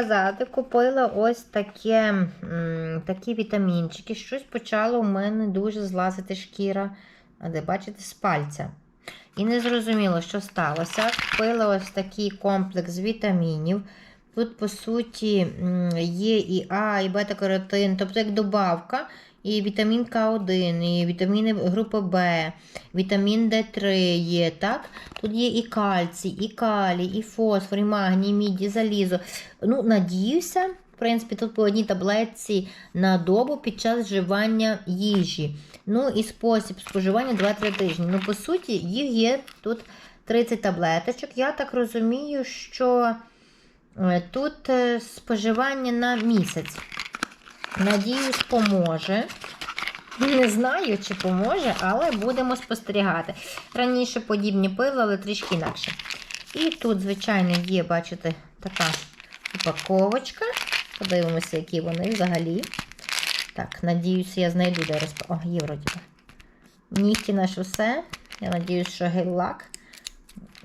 Показати, купила ось таке, такі вітамінчики. Щось почало у мене дуже злазити шкіра, де бачите, з пальця. І не зрозуміло, що сталося. Купила ось такий комплекс вітамінів. Тут, по суті, є і А, і бета-каротин, тобто як добавка, і вітамін К1, і вітаміни групи Б, вітамін Д3 є, так? Тут є і кальцій, і калій, і фосфор, і магній, і міді, залізо. Ну, надіюся, в принципі, тут по одній таблетці на добу під час вживання їжі. Ну і спосіб споживання 2-3 тижні. Ну, по суті, їх є тут 30 таблеточок. Я так розумію, що е, тут е, споживання на місяць. Надіюсь, поможе. Не знаю, чи поможе, але будемо спостерігати. Раніше подібні пила, але трішки інакше. І тут, звичайно, є, бачите, така упаковочка. Подивимося, які вони взагалі. Так, надіюся, я знайду де розп... О, є вроді. Нігті наш усе. Я надіюсь, що гель-лак.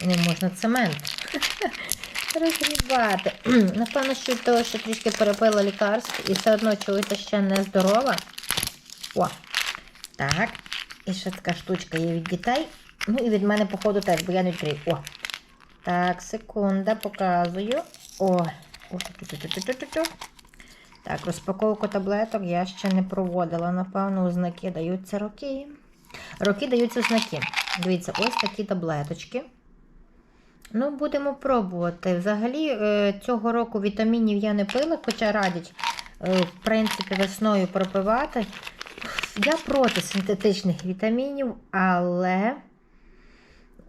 Не можна цемент. Розгрібати. Напевно, що того, що трішки перепила лікарств і все одно чогось ще не здорова. О, так. І ще така штучка є від дітей. Ну і від мене, походу, теж, бо я не відкрию. О. Так, секунда, показую. О. Так, розпаковку таблеток я ще не проводила. Напевно, у знаки даються роки. Роки даються знаки. Дивіться, ось такі таблеточки. Ну, будемо пробувати. Взагалі, е, цього року вітамінів я не пила, хоча радять, е, в принципі, весною пропивати. Я проти синтетичних вітамінів, але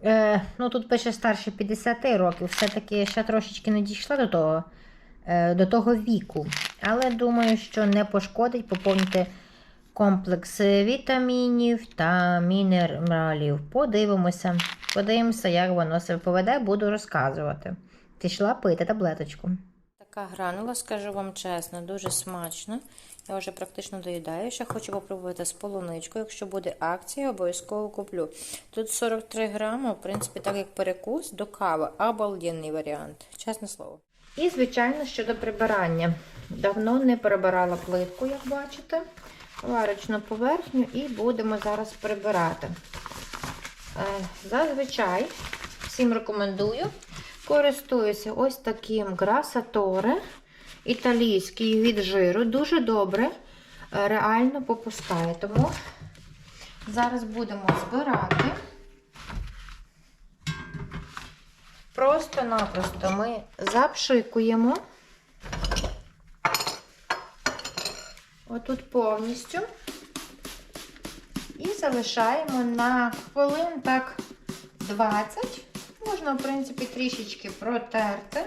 е, ну, тут пише старше 50 років, все-таки ще трошечки не дійшла до того, до того віку. Але думаю, що не пошкодить поповнити комплекс вітамінів та мінералів. Подивимося. Подивимося, як воно себе поведе, буду розказувати. Пішла пити таблеточку. Така гранула, скажу вам чесно, дуже смачно. Я вже практично доїдаю. Ще хочу попробувати з полуничкою. Якщо буде акція, обов'язково куплю. Тут 43 грами, в принципі, так як перекус до кави. Обалденний варіант. Чесне слово. І, звичайно, щодо прибирання. Давно не прибирала плитку, як бачите, варочну поверхню, і будемо зараз прибирати. Е, Зазвичай всім рекомендую. Користуюся ось таким грасаторе італійський від жиру. Дуже добре, е, реально попускає. Тому зараз будемо збирати. Просто-напросто ми запшикуємо. Отут повністю. Залишаємо на хвилин так 20. Можна, в принципі, трішечки протерти,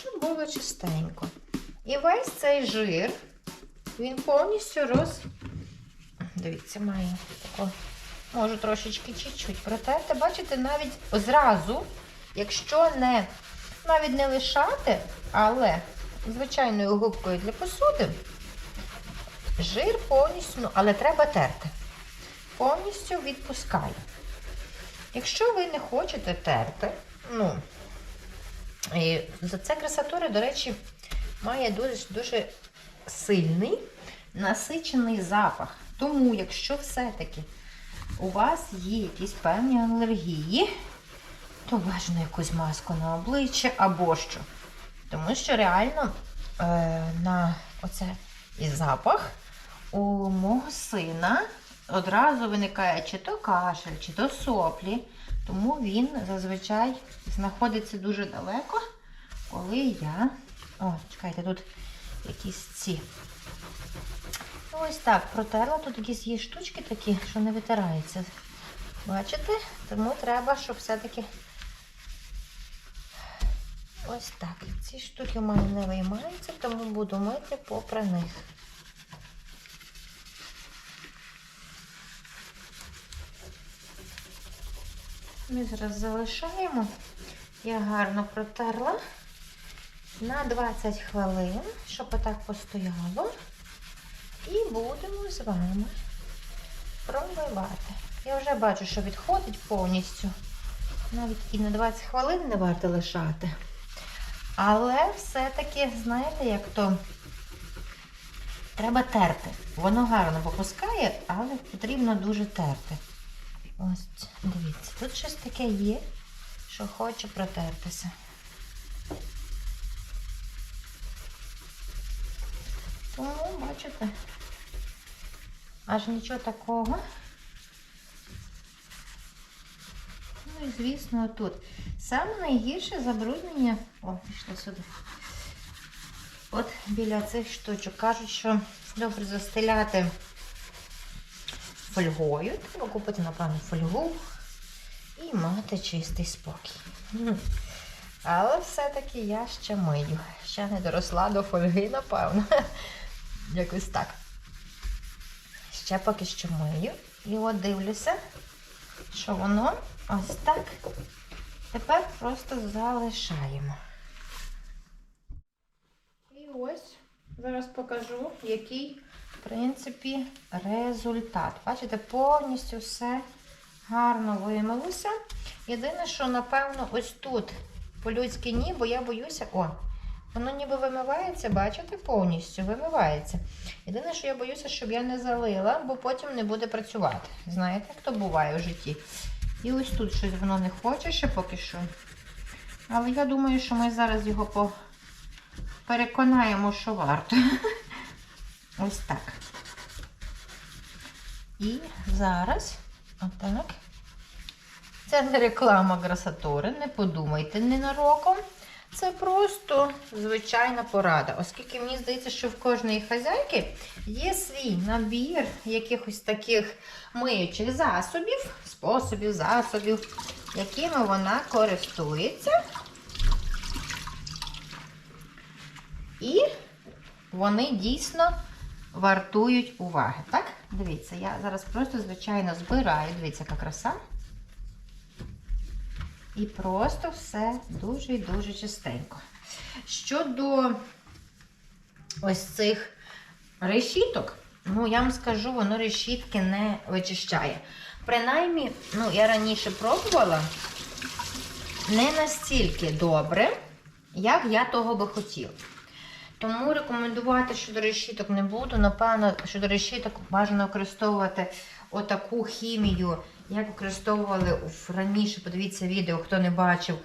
щоб було чистенько. І весь цей жир, він повністю роз. Дивіться, маю тако. Можу трошечки чуть-чуть протерти. Бачите, навіть зразу, якщо не навіть не лишати, але звичайною губкою для посуди, жир повністю, ну, але треба терти. Повністю відпускає. Якщо ви не хочете терти, ну, і за це красатури, до речі, має дуже, дуже сильний насичений запах. Тому, якщо все-таки у вас є якісь певні алергії, то бажано якусь маску на обличчя або що. Тому що реально е, на оце і запах у мого сина одразу виникає чи то кашель, чи то соплі. Тому він зазвичай знаходиться дуже далеко, коли я. О, чекайте, тут якісь ці. Ну, Ось так, протерла. Тут якісь є штучки такі, що не витираються. Бачите? Тому треба, щоб все-таки. Ось так. Ці штуки в мене не виймаються, тому буду мити попри них. Ми зараз залишаємо. Я гарно протерла на 20 хвилин, щоб отак постояло. І будемо з вами промивати. Я вже бачу, що відходить повністю. Навіть і на 20 хвилин не варто лишати. Але все-таки, знаєте, як то треба терти. Воно гарно попускає, але потрібно дуже терти. Ось, дивіться, тут щось таке є, що хоче протертися. Тому, бачите, аж нічого такого. Ну і звісно, тут. Саме найгірше забруднення. О, пішло сюди. От біля цих штучок. Кажуть, що добре застеляти фольгою. Треба купити, напевно, фольгу і мати чистий спокій. Але все-таки я ще мию. Ще не доросла до фольги, напевно. Якось так. Ще поки що мию. І от дивлюся, що воно ось так. Тепер просто залишаємо. І ось зараз покажу, який, принципі, результат. Бачите, повністю все гарно вимилося. Єдине, що, напевно, ось тут по-людськи ні, бо я боюся. О, воно ніби вимивається, бачите, повністю вимивається. Єдине, що я боюся, щоб я не залила, бо потім не буде працювати. Знаєте, як то буває в житті. І ось тут щось воно не хоче ще поки що. Але я думаю, що ми зараз його по... переконаємо, що варто. Ось так. І зараз, отак. Це не реклама красатури, не подумайте ненароком. Це просто звичайна порада, оскільки мені здається, що в кожної хазяйки є свій набір якихось таких миючих засобів, способів, засобів, якими вона користується. І вони дійсно вартують уваги. Так? Дивіться, я зараз просто, звичайно, збираю. Дивіться, яка краса. І просто все дуже і дуже чистенько. Щодо ось цих решіток, ну, я вам скажу, воно решітки не вичищає. Принаймні, ну, я раніше пробувала не настільки добре, як я того би хотіла. Тому рекомендувати щодо решіток не буду. Напевно, щодо решіток бажано використовувати отаку хімію, як використовували раніше, подивіться відео, хто не бачив,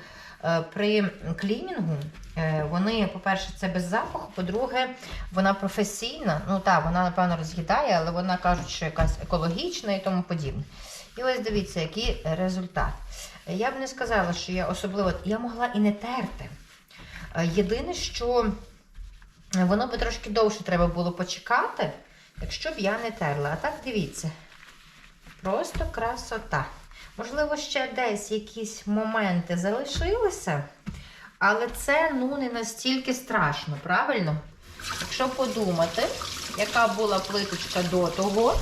е, при клінінгу. Е, Вони, по-перше, це без запаху, по-друге, вона професійна. Ну так, вона, напевно, роз'їдає, але вона кажуть, що якась екологічна і тому подібне. І ось дивіться, який результат. Я б не сказала, що я особливо. Я могла і не терти. Е, Єдине, що воно би трошки довше треба було почекати, якщо б я не терла. А так дивіться. Просто красота. Можливо, ще десь якісь моменти залишилися, але це ну не настільки страшно, правильно? Якщо подумати, яка була плиточка до того,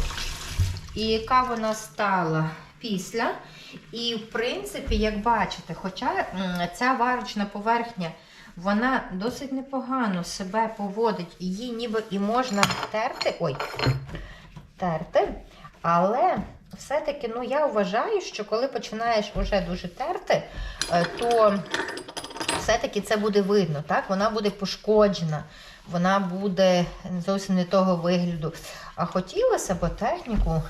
і яка вона стала після. І, в принципі, як бачите, хоча ця варочна поверхня, вона досить непогано себе поводить, її ніби і можна терти. Ой, терти. Але все-таки ну, я вважаю, що коли починаєш вже дуже терти, е, то все-таки це буде видно. так? Вона буде пошкоджена, вона буде зовсім не того вигляду. А хотілося б техніку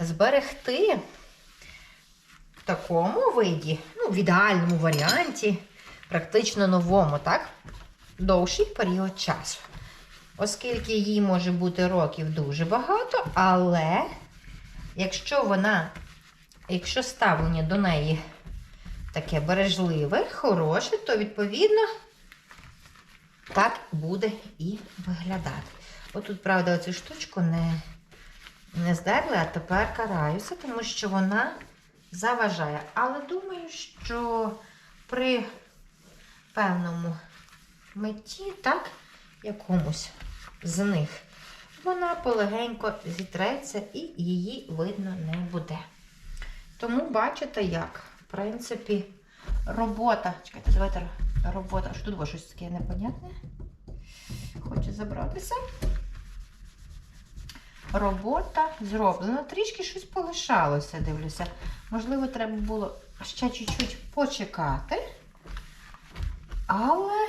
зберегти в такому виді. Ну, в ідеальному варіанті, практично новому, так? Довший період часу. Оскільки їй може бути років дуже багато, але якщо вона, якщо ставлення до неї таке бережливе, хороше, то відповідно так буде і виглядати. Отут, правда, оцю штучку не, не здерли, а тепер караюся, тому що вона заважає. Але думаю, що при певному меті, так, якомусь з них, вона полегенько зітреться і її видно не буде. Тому бачите, як, в принципі, робота. Чекайте, давайте робота. Що тут було щось таке непонятне? Хоче забратися. Робота зроблена. Трішки щось полишалося, дивлюся. Можливо, треба було ще чуть-чуть почекати. Але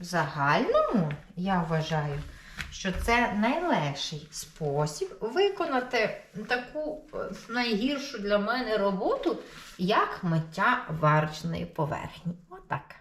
в загальному я вважаю, що це найлегший спосіб виконати таку е, найгіршу для мене роботу, як миття варочної поверхні. Отак.